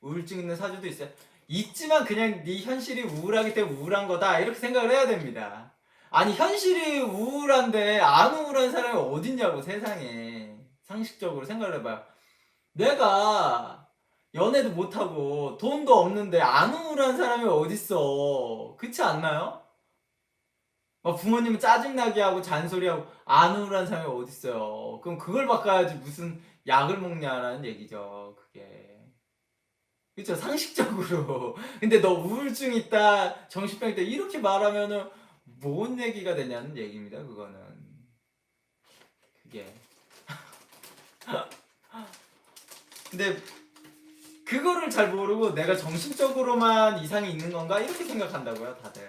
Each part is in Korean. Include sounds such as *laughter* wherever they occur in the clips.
우울증 있는 사주도 있어요. 있지만 그냥 네 현실이 우울하기 때문에 우울한 거다 이렇게 생각을 해야 됩니다. 아니 현실이 우울한데 안 우울한 사람이 어딨냐고 세상에 상식적으로 생각을 해봐요. 내가 연애도 못하고 돈도 없는데 안 우울한 사람이 어딨어 그렇지 않나요? 막 부모님은 짜증나게 하고 잔소리하고 안 우울한 사람이 어딨어요 그럼 그걸 바꿔야지 무슨 약을 먹냐라는 얘기죠 그게 그쵸 상식적으로. *laughs* 근데 너 우울증 있다 정신병 있다 이렇게 말하면은 뭔 얘기가 되냐는 얘기입니다 그거는. 그게. *laughs* 근데 그거를 잘 모르고 내가 정신적으로만 이상이 있는 건가? 이렇게 생각한다고요 다들.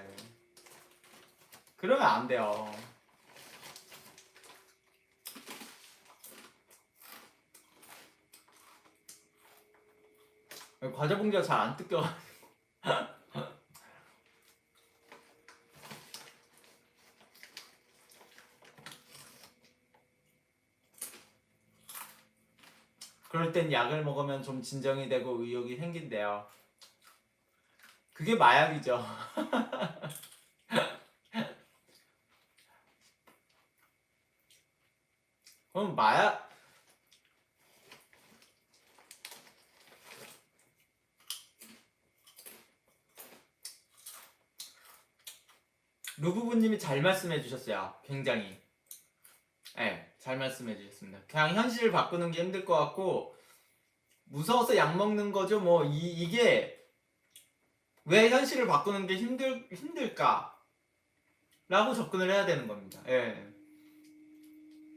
그러면 안 돼요 과자 봉지가 잘 안 뜯겨 *laughs* 그럴 땐 약을 먹으면 좀 진정이 되고 의욕이 생긴대요. 그게 마약이죠. *laughs* 그럼 마약 루부부님이 잘 말씀해 주셨어요. 굉장히. 네, 잘 말씀해 주셨습니다. 그냥 현실을 바꾸는 게 힘들 것 같고 무서워서 약 먹는 거죠. 뭐 이, 이게 왜 현실을 바꾸는 게 힘들 힘들까? 라고 접근을 해야 되는 겁니다. 예.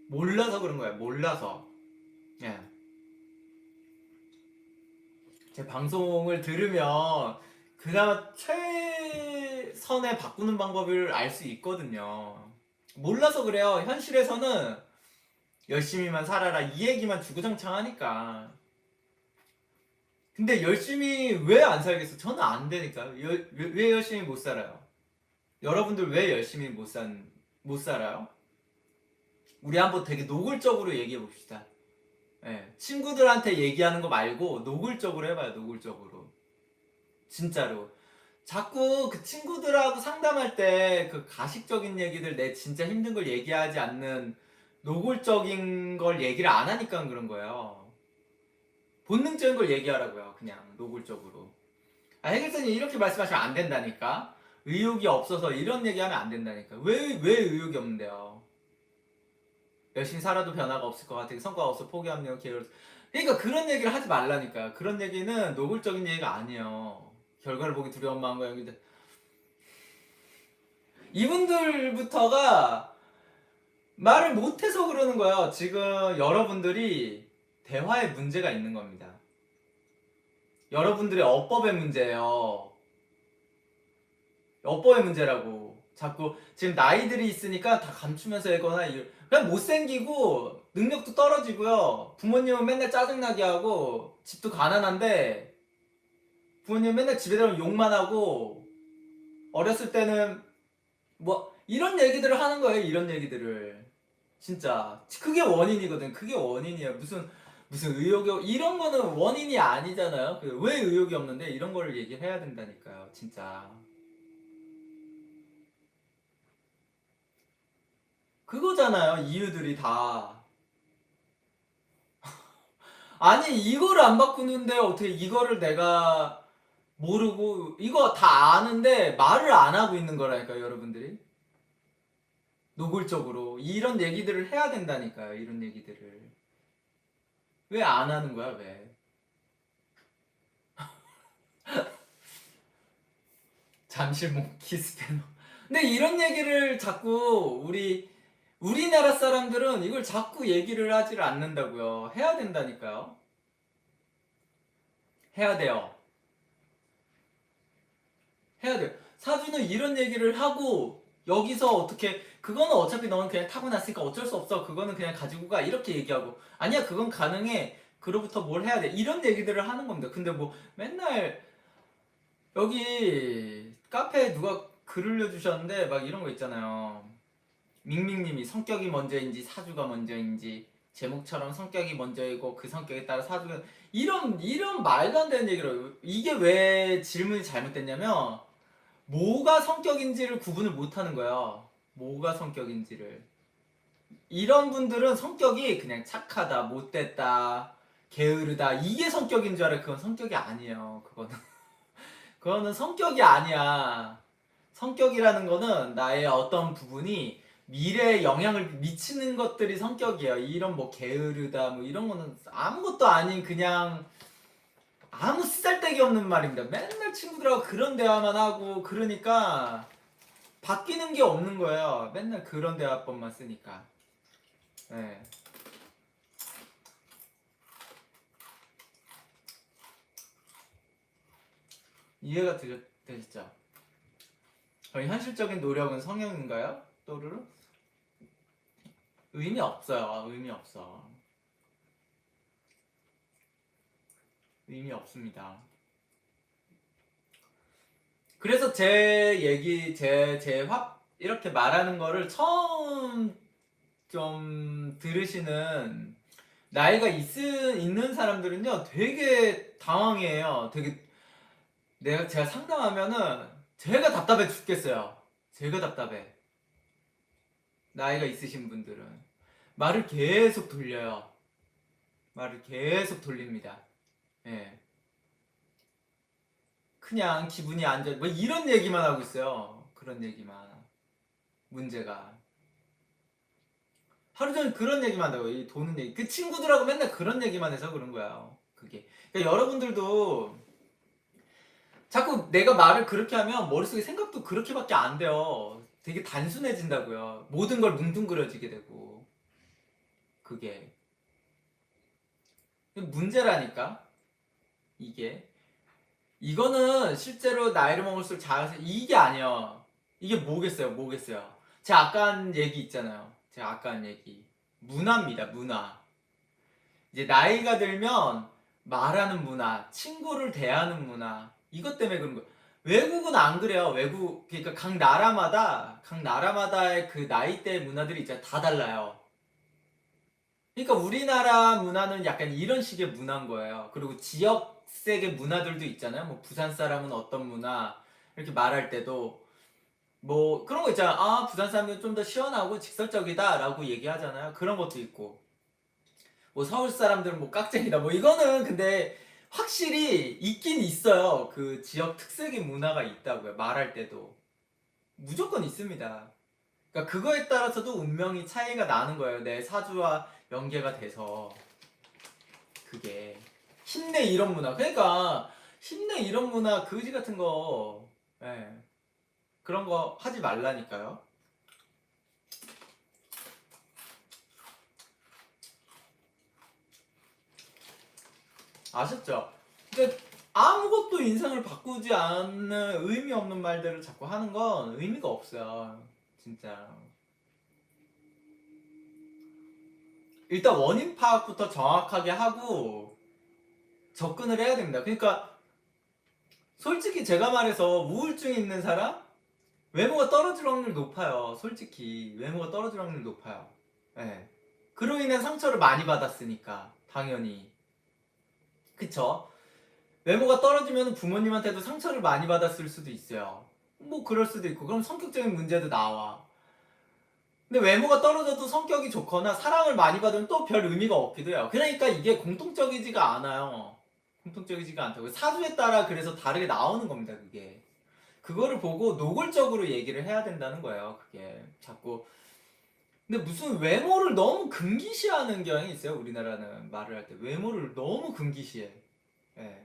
몰라서 그런 거예요. 몰라서. 예. 제 방송을 들으면 그나마 최 선의 바꾸는 방법을 알 수 있거든요. 몰라서 그래요. 현실에서는 열심히만 살아라 이 얘기만 주구장창 하니까. 근데 열심히 왜 안 살겠어? 저는 안 되니까. 여- 왜, 왜 열심히 못 살아요? 여러분들 왜 열심히 못, 산, 못 살아요? 우리 한번 되게 노골적으로 얘기해 봅시다. 예, 친구들한테 얘기하는 거 말고 노골적으로 해봐요, 노골적으로. 진짜로. 자꾸 그 친구들하고 상담할 때 그 가식적인 얘기들 내 진짜 힘든 걸 얘기하지 않는 노골적인 걸 얘기를 안 하니까 그런 거예요. 본능적인 걸 얘기하라고요. 그냥 노골적으로. 아, 해결사님 이렇게 말씀하시면 안 된다니까. 의욕이 없어서 이런 얘기하면 안 된다니까. 왜, 왜 의욕이 없는데요? 열심히 살아도 변화가 없을 것 같아. 성과가 없어 포기합니다. 게으르. 그러니까 그런 얘기를 하지 말라니까. 그런 얘기는 노골적인 얘기가 아니에요. 결과를 보기 두려운 마음과 연결돼. 이분들부터가 말을 못해서 그러는 거예요. 지금 여러분들이 대화에 문제가 있는 겁니다. 여러분들의 어법의 문제예요. 어법의 문제라고. 자꾸 지금 나이들이 있으니까 다 감추면서 하거나 이- 그냥 못생기고 능력도 떨어지고요. 부모님은 맨날 짜증나게 하고 집도 가난한데 부모님 맨날 집에 들어오면 욕만 하고 어렸을 때는 뭐 이런 얘기들을 하는 거예요. 이런 얘기들을 진짜 그게 원인이거든. 그게 원인이야. 무슨 무슨 의욕이 없- 이런 거는 원인이 아니잖아요. 그왜 의욕이 없는데 이런 거를 얘기해야 된다니까요. 진짜. 그거잖아요. 이유들이 다. *laughs* 아니 이거를 안 바꾸는데 어떻게 이거를 내가 모르고 이거 다 아는데 말을 안 하고 있는 거라니까요, 여러분들이. 노골적으로 이런 얘기들을 해야 된다니까요, 이런 얘기들을. 왜 안 하는 거야, 왜? *laughs* 잠실목 키스패너. 근데 이런 얘기를 자꾸 우리 우리나라 사람들은 이걸 자꾸 얘기를 하지를 않는다고요. 해야 된다니까요. 해야 돼요. 해야 돼요. 사주는 이런 얘기를 하고 여기서 어떻게 그거는 어차피 너는 그냥 타고났으니까 어쩔 수 없어. 그거는 그냥 가지고 가 이렇게 얘기하고 아니야 그건 가능해. 그로부터 뭘 해야 돼. 이런 얘기들을 하는 겁니다. 근데 뭐 맨날 여기 카페에 누가 글 올려주셨는데 막 이런 거 있잖아요. 밍밍님이 성격이 먼저인지 사주가 먼저인지 제목처럼 성격이 먼저이고 그 성격에 따라 사주가 이런 이런 말도 안 되는 얘기를 이게 왜 질문이 잘못됐냐면 뭐가 성격인지를 구분을 못 하는 거야. 뭐가 성격인지를. 이런 분들은 성격이 그냥 착하다, 못됐다, 게으르다 이게 성격인 줄 알아. 그건 성격이 아니에요. 그거는 *laughs* 그거는 성격이 아니야. 성격이라는 거는 나의 어떤 부분이 미래에 영향을 미치는 것들이 성격이에요. 이런 뭐 게으르다 뭐 이런 거는 아무것도 아닌 그냥 아무 쓰잘데기 없는 말입니다. 맨날 친구들하고 그런 대화만 하고 그러니까 바뀌는 게 없는 거예요. 맨날 그런 대화법만 쓰니까. 네. 이해가 되셨, 되시죠? 저희 현실적인 노력은 성형인가요? 또르르? 의미 없어요. 의미 없어. 의미 없습니다. 그래서 제 얘기, 제, 제 화, 이렇게 말하는 거를 처음 좀 들으시는 나이가 있, 있는 사람들은요, 되게 당황해요. 되게, 내가, 제가 상담하면은, 제가 답답해 죽겠어요. 제가 답답해. 나이가 있으신 분들은. 말을 계속 돌려요. 말을 계속 돌립니다. 예. 그냥 기분이 안 좋아. 뭐 이런 얘기만 하고 있어요. 그런 얘기만. 문제가. 하루 종일 그런 얘기만 한다고. 이 도는 얘기. 그 친구들하고 맨날 그런 얘기만 해서 그런 거야. 그게. 그러니까 여러분들도 자꾸 내가 말을 그렇게 하면 머릿속에 생각도 그렇게밖에 안 돼요. 되게 단순해진다고요. 모든 걸 뭉뚱그려지게 되고. 그게. 문제라니까. 이게. 이거는 실제로 나이를 먹을수록 자연스 이게 아니야. 이게 뭐겠어요? 뭐겠어요? 제가 아까 한 얘기 있잖아요. 제가 아까 한 얘기. 문화입니다. 문화. 이제 나이가 들면 말하는 문화, 친구를 대하는 문화. 이것 때문에 그런 거예요. 외국은 안 그래요. 외국 그러니까 각 나라마다 각 나라마다의 그 나이대 문화들이 이제 다 달라요. 그러니까 우리나라 문화는 약간 이런 식의 문화인 거예요. 그리고 지역 색의 문화들도 있잖아요. 뭐 부산 사람은 어떤 문화 이렇게 말할 때도 뭐 그런 거 있잖아. 아 부산 사람은 좀 더 시원하고 직설적이다라고 얘기하잖아요. 그런 것도 있고 뭐 서울 사람들은 뭐 깍쟁이다. 뭐 이거는 근데 확실히 있긴 있어요. 그 지역 특색의 문화가 있다고요. 말할 때도 무조건 있습니다. 그러니까 그거에 따라서도 운명이 차이가 나는 거예요. 내 사주와 연계가 돼서 그게 힘내 이런 문화. 그러니까 힘내 이런 문화 그지 같은 거 예. 그런 거 하지 말라니까요. 아셨죠? 근데 아무것도 인생을 바꾸지 않는 의미 없는 말들을 자꾸 하는 건 의미가 없어요. 진짜. 일단 원인 파악부터 정확하게 하고 접근을 해야 됩니다. 그러니까 솔직히 제가 말해서 우울증 있는 사람 외모가 떨어질 확률 높아요. 솔직히 외모가 떨어질 확률 높아요. 예. 그로 인해 상처를 많이 받았으니까 당연히 그쵸? 외모가 떨어지면 부모님한테도 상처를 많이 받았을 수도 있어요. 뭐 그럴 수도 있고 그럼 성격적인 문제도 나와. 근데 외모가 떨어져도 성격이 좋거나 사랑을 많이 받으면 또 별 의미가 없기도 해요. 그러니까 이게 공통적이지가 않아요. 공통적이지가 않다고. 사주에 따라 그래서 다르게 나오는 겁니다, 그게. 그거를 보고 노골적으로 얘기를 해야 된다는 거예요, 그게. 자꾸. 근데 무슨 외모를 너무 금기시하는 경향이 있어요, 우리나라는 말을 할 때. 외모를 너무 금기시해. 예.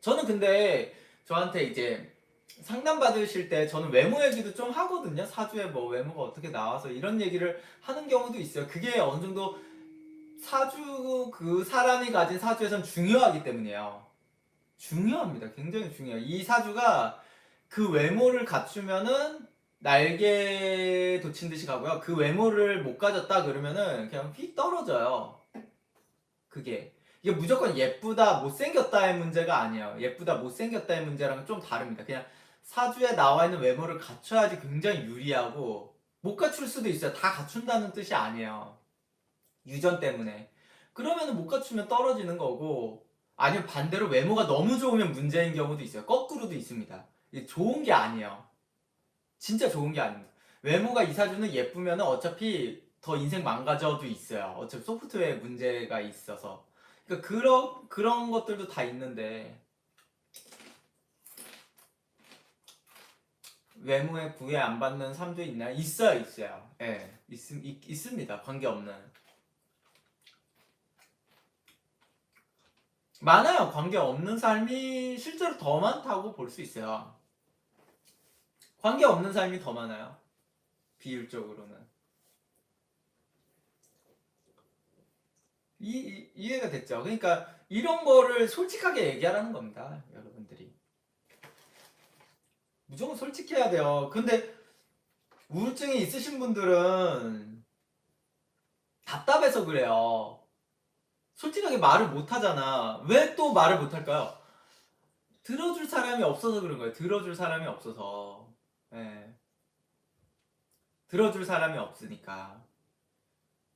저는 근데 저한테 이제 상담 받으실 때 저는 외모 얘기도 좀 하거든요. 사주에 뭐 외모가 어떻게 나와서 이런 얘기를 하는 경우도 있어요. 그게 어느 정도 사주 그 사람이 가진 사주에선 중요하기 때문이에요. 중요합니다. 굉장히 중요해요. 이 사주가 그 외모를 갖추면은 날개 돋친 듯이 가고요. 그 외모를 못 가졌다 그러면은 그냥 휙 떨어져요. 그게 이게 무조건 예쁘다 못생겼다의 문제가 아니에요. 예쁘다 못생겼다의 문제랑은 좀 다릅니다. 그냥 사주에 나와 있는 외모를 갖춰야지 굉장히 유리하고 못 갖출 수도 있어요. 다 갖춘다는 뜻이 아니에요. 유전 때문에. 그러면 못 갖추면 떨어지는 거고 아니면 반대로 외모가 너무 좋으면 문제인 경우도 있어요. 거꾸로도 있습니다. 이게 좋은 게 아니에요. 진짜 좋은 게 아닙니다. 외모가 이사주는 예쁘면 어차피 더 인생 망가져도 있어요. 어차피 소프트웨어에 문제가 있어서. 그러니까 그런 그런 것들도 다 있는데 외모에 구애 안 받는 삶도 있나요? 있어요, 있어요. 예, 있, 있, 있습니다. 관계 없는. 많아요. 관계 없는 삶이 실제로 더 많다고 볼 수 있어요. 관계 없는 삶이 더 많아요. 비율적으로는. 이, 이- 이 해가 됐죠? 그러니까 이런 거를 솔직하게 얘기하라는 겁니다. 여러분들이. 무조건 솔직해야 돼요. 근데 우울증이 있으신 분들은 답답해서 그래요. 솔직하게 말을 못 하잖아. 왜 또 말을 못 할까요? 들어줄 사람이 없어서 그런 거예요. 들어줄 사람이 없어서. 예. 들어줄 사람이 없으니까.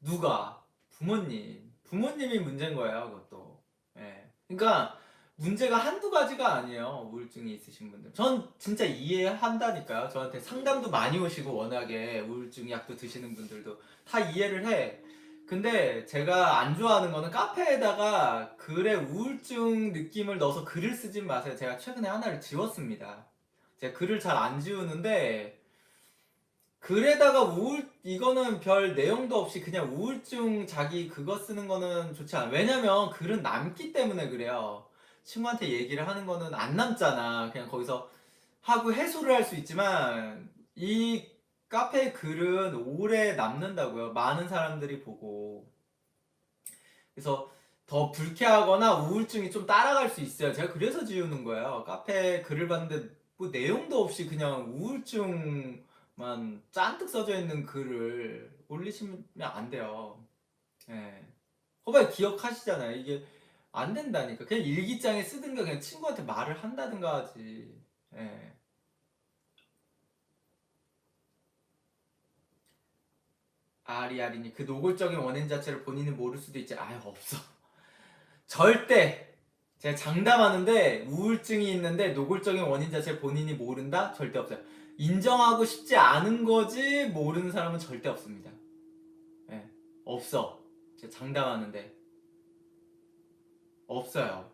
누가? 부모님. 부모님이 문제인 거예요, 그것도. 예. 그러니까 문제가 한두 가지가 아니에요. 우울증이 있으신 분들. 전 진짜 이해한다니까요. 저한테 상담도 많이 오시고 워낙에 우울증 약도 드시는 분들도 다 이해를 해. 근데 제가 안 좋아하는 거는 카페에다가 글에 우울증 느낌을 넣어서 글을 쓰진 마세요. 제가 최근에 하나를 지웠습니다. 제가 글을 잘 안 지우는데 글에다가 우울 이거는 별 내용도 없이 그냥 우울증 자기 그거 쓰는 거는 좋지 않아. 왜냐면 글은 남기 때문에 그래요. 친구한테 얘기를 하는 거는 안 남잖아. 그냥 거기서 하고 해소를 할 수 있지만 이 카페 글은 오래 남는다고요. 많은 사람들이 보고. 그래서 더 불쾌하거나 우울증이 좀 따라갈 수 있어요. 제가 그래서 지우는 거예요. 카페 글을 봤는데 뭐 내용도 없이 그냥 우울증만 짠뜩 써져 있는 글을 올리시면 안 돼요. 예. 거봐요 기억하시잖아요. 이게 안 된다니까. 그냥 일기장에 쓰든가 그냥 친구한테 말을 한다든가 하지. 예. 아리아리니 그 노골적인 원인 자체를 본인은 모를 수도 있지. 아유 없어. *laughs* 절대. 제가 장담하는데 우울증이 있는데 노골적인 원인 자체를 본인이 모른다? 절대 없어요. 인정하고 싶지 않은 거지 모르는 사람은 절대 없습니다. 예. 없어. 제가 장담하는데 없어요.